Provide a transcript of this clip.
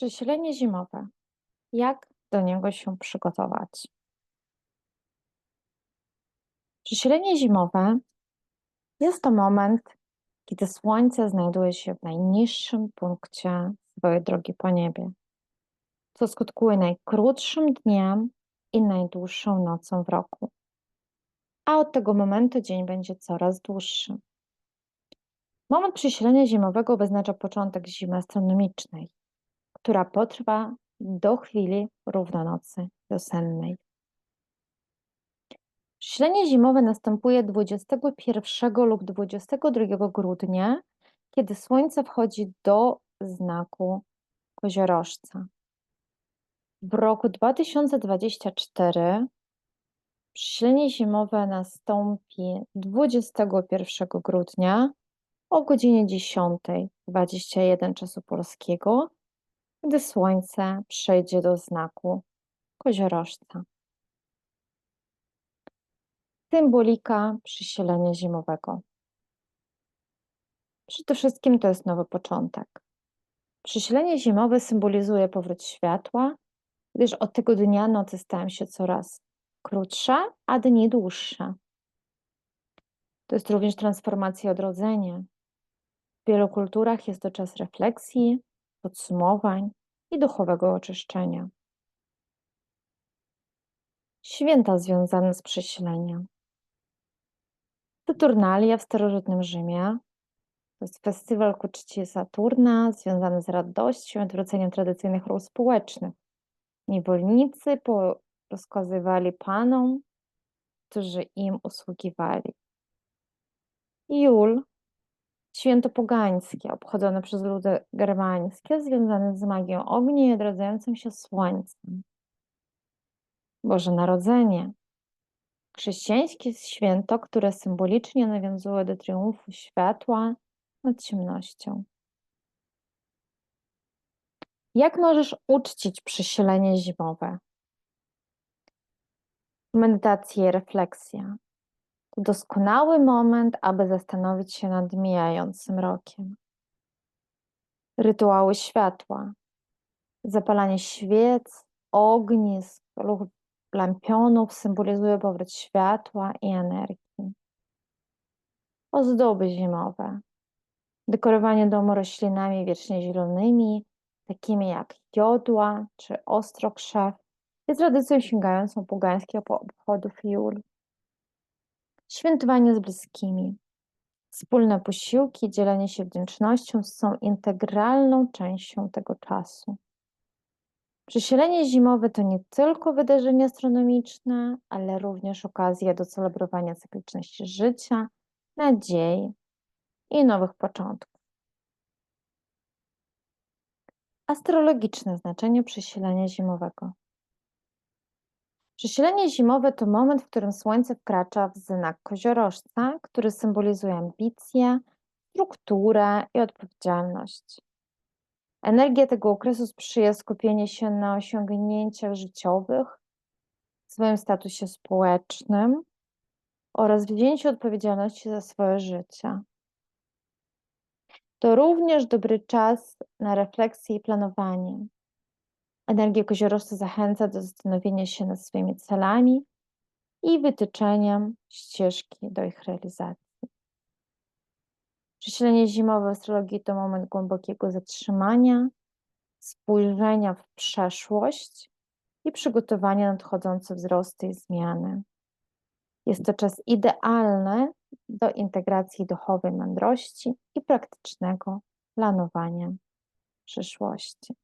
Przesilenie zimowe. Jak do niego się przygotować? Przesilenie zimowe jest to moment, kiedy Słońce znajduje się w najniższym punkcie swojej drogi po niebie, co skutkuje najkrótszym dniem i najdłuższą nocą w roku. A od tego momentu dzień będzie coraz dłuższy. Moment przesilenia zimowego wyznacza początek zimy astronomicznej, która potrwa do chwili równonocy wiosennej. Przesilenie zimowe następuje 21 lub 22 grudnia, kiedy Słońce wchodzi do znaku koziorożca. W roku 2024 przesilenie zimowe nastąpi 21 grudnia o godzinie 10.21 czasu polskiego, gdy Słońce przejdzie do znaku koziorożca. Symbolika przysilenia zimowego. Przede wszystkim to jest nowy początek. Przysilenie zimowe symbolizuje powrót światła, gdyż od tego dnia nocy stają się coraz krótsze, a dni dłuższe. To jest również transformacja i odrodzenie. W wielu kulturach jest to czas refleksji, podsumowań i duchowego oczyszczenia. Święta związane z przesileniem. Saturnalia w starożytnym Rzymie to jest festiwal ku czci Saturna związany z radością i odwróceniem tradycyjnych ról społecznych. Niewolnicy rozkazywali panom, którzy im usługiwali. Jul Święto pogańskie, obchodzone przez ludy germańskie, związane z magią ognia i odradzającym się słońcem. Boże Narodzenie. Chrześcijańskie święto, które symbolicznie nawiązuje do triumfu światła nad ciemnością. Jak możesz uczcić przesilenie zimowe? Medytacja i refleksja. To doskonały moment, aby zastanowić się nad mijającym rokiem. Rytuały światła, zapalanie świec, ognisk lub lampionów symbolizuje powrót światła i energii. Ozdoby zimowe, dekorowanie domu roślinami wiecznie zielonymi, takimi jak jodła czy ostrokrzew, jest tradycją sięgającą pogańskich obchodów Jul. Świętowanie z bliskimi. Wspólne posiłki, dzielenie się wdzięcznością są integralną częścią tego czasu. Przesilenie zimowe to nie tylko wydarzenie astronomiczne, ale również okazja do celebrowania cykliczności życia, nadziei i nowych początków. Astrologiczne znaczenie przesilenia zimowego. Przesilenie zimowe to moment, w którym Słońce wkracza w znak koziorożca, który symbolizuje ambicje, strukturę i odpowiedzialność. Energia tego okresu sprzyja skupieniu się na osiągnięciach życiowych, swoim statusie społecznym oraz wzięciu odpowiedzialności za swoje życie. To również dobry czas na refleksję i planowanie. Energia koziorożca zachęca do zastanowienia się nad swoimi celami i wytyczeniem ścieżki do ich realizacji. Przesilenie zimowe w astrologii to moment głębokiego zatrzymania, spojrzenia w przeszłość i przygotowania na nadchodzące wzrosty i zmiany. Jest to czas idealny do integracji duchowej mądrości i praktycznego planowania przyszłości.